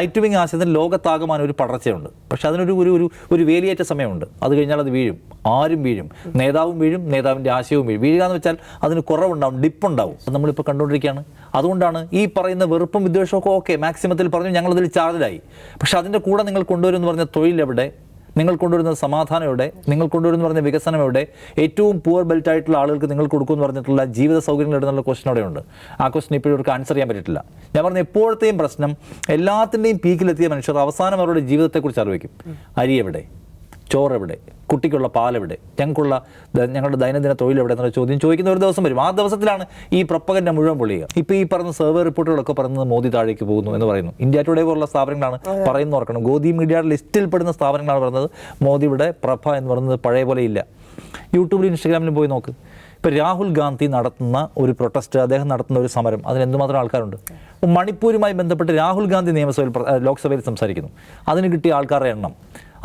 Right wing ആശയത്തിന് ലോകത്താകമാനം ഒരു പടർച്ചയുണ്ട്. പക്ഷെ അതിനൊരു ഒരു ഒരു ഒരു വേലിയേറ്റ സമയമുണ്ട്. അത് കഴിഞ്ഞാൽ അത് വീഴും. ആരും വീഴും. നേതാവും വീഴും നേതാവിന്റെ ആശയവും വീഴും. വീഴുക എന്ന് വെച്ചാൽ അതിന് കുറവുണ്ടാവും ഡിപ്പുണ്ടാവും. അത് നമ്മളിപ്പോൾ കണ്ടുകൊണ്ടിരിക്കുകയാണ്. അതുകൊണ്ടാണ് ഈ പറയുന്ന വെറുപ്പും വിദ്വേഷമൊക്കെ ഓക്കെ മാക്സിമത്തിൽ പറഞ്ഞു ഞങ്ങളതിൽ ചാർജിലായി പക്ഷെ അതിന്റെ കൂടെ നിങ്ങൾ കൊണ്ടുവരുമെന്ന് പറഞ്ഞ തൊഴിൽ എവിടെ നിങ്ങൾ കൊണ്ടുവരുന്ന സമാധാനം എവിടെ? നിങ്ങൾ കൊണ്ടുവരുന്ന പറഞ്ഞ വികസനം എവിടെ? ഏറ്റവും പുവർ ബെൽറ്റ് ആയിട്ടുള്ള ആളുകൾക്ക് നിങ്ങൾ കൊടുക്കുമെന്ന് പറഞ്ഞിട്ടുള്ള ജീവിത സൗകര്യങ്ങൾ എന്നുള്ള ക്വസ്റ്റൻ അവിടെയുണ്ട്. ആ ക്വസ്റ്റൻ ഇപ്പോഴും അവർക്ക് ആൻസർ ചെയ്യാൻ പറ്റില്ല ഞാൻ പറഞ്ഞ എപ്പോഴത്തെയും പ്രശ്നം എല്ലാത്തിന്റെയും പീക്കിലെത്തിയ മനുഷ്യർ അവസാനം അവരുടെ ജീവിതത്തെക്കുറിച്ച് അറിവിക്കും അരി എവിടെ? ചോറ് എവിടെ കുട്ടിക്കുള്ള പാലെവിടെ? ഞങ്ങൾക്കുള്ള ഞങ്ങളുടെ ദൈനംദിന തൊഴിൽ എവിടെ എന്നുള്ള ചോദ്യം ചോദിക്കുന്ന ഒരു ദിവസം വരും. ആ ദിവസത്തിലാണ് ഈ പ്രപ്പകന്റെ മുഴുവൻ പൊളിയുക. ഇപ്പോൾ ഈ പറഞ്ഞ സർവേ റിപ്പോർട്ടുകളൊക്കെ പറയുന്നത് മോദി താഴേക്ക് പോകുന്നു എന്ന് പറയുന്നു. ഇന്ത്യ ടുഡേ പോലുള്ള സ്ഥാപനങ്ങളാണ് പറയുന്നത് ഓർക്കണം. ഗോദി മീഡിയയുടെ ലിസ്റ്റിൽ പെടുന്ന സ്ഥാപനങ്ങളാണ് പറയുന്നത്. മോദിയുടെ പ്രഭ എന്ന് പറയുന്നത് പഴയ പോലെ ഇല്ല. യൂട്യൂബിലും ഇൻസ്റ്റഗ്രാമിലും പോയി നോക്ക്. ഇപ്പോൾ രാഹുൽ ഗാന്ധി നടത്തുന്ന ഒരു പ്രൊട്ടസ്റ്റ് അദ്ദേഹം നടത്തുന്ന ഒരു സമരം അതിന് എന്തുമാത്രം ആൾക്കാരുണ്ട്? മണിപ്പൂരുമായി ബന്ധപ്പെട്ട് രാഹുൽ ഗാന്ധി നിയമസഭയിൽ ലോക്സഭയിൽ സംസാരിക്കുന്നു. അതിന് കിട്ടിയ ആൾക്കാരുടെ എണ്ണം.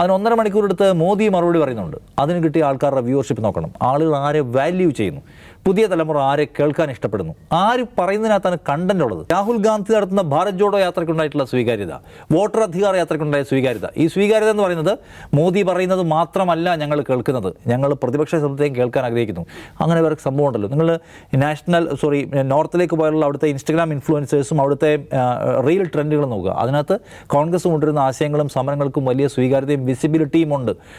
അതിന് ഒന്നര മണിക്കൂർ എടുത്ത് മോദി മറുപടി പറയുന്നുണ്ട്. അതിന് കിട്ടിയ ആൾക്കാരുടെ വ്യൂവർഷിപ്പ് നോക്കണം. ആളുകൾ ആരെ വാല്യൂ ചെയ്യുന്നു? പുതിയ തലമുറ ആരെ കേൾക്കാൻ ഇഷ്ടപ്പെടുന്നു? ആര് പറയുന്നതിനകത്താണ് കണ്ടന്റ് ഉള്ളത്? രാഹുൽ ഗാന്ധി നടത്തുന്ന ഭാരത് ജോഡോ യാത്രയ്ക്കുണ്ടായിട്ടുള്ള സ്വീകാര്യത വോട്ടർ അധികാര യാത്രയ്ക്കുണ്ടായ സ്വീകാര്യത. ഈ സ്വീകാര്യത എന്ന് പറയുന്നത് മോദി പറയുന്നത് മാത്രമല്ല ഞങ്ങൾ കേൾക്കുന്നത്. ഞങ്ങൾ പ്രതിപക്ഷ ശബ്ദത്തെയും കേൾക്കാൻ ആഗ്രഹിക്കുന്നു. അങ്ങനെ വേറെ സംഭവം ഉണ്ടല്ലോ. നിങ്ങൾ നാഷണൽ സോറി നോർത്തിലേക്ക് പോയുള്ള അവിടുത്തെ ഇൻസ്റ്റഗ്രാം ഇൻഫ്ലുവൻസേഴ്സും അവിടുത്തെ റീൽ ട്രെൻഡുകൾ നോക്കുക. അതിനകത്ത് കോൺഗ്രസ് കൊണ്ടുവരുന്ന ആശയങ്ങളും സമരങ്ങൾക്കും വലിയ സ്വീകാര്യതയും വിസിബിലിറ്റിയും ഉണ്ട്.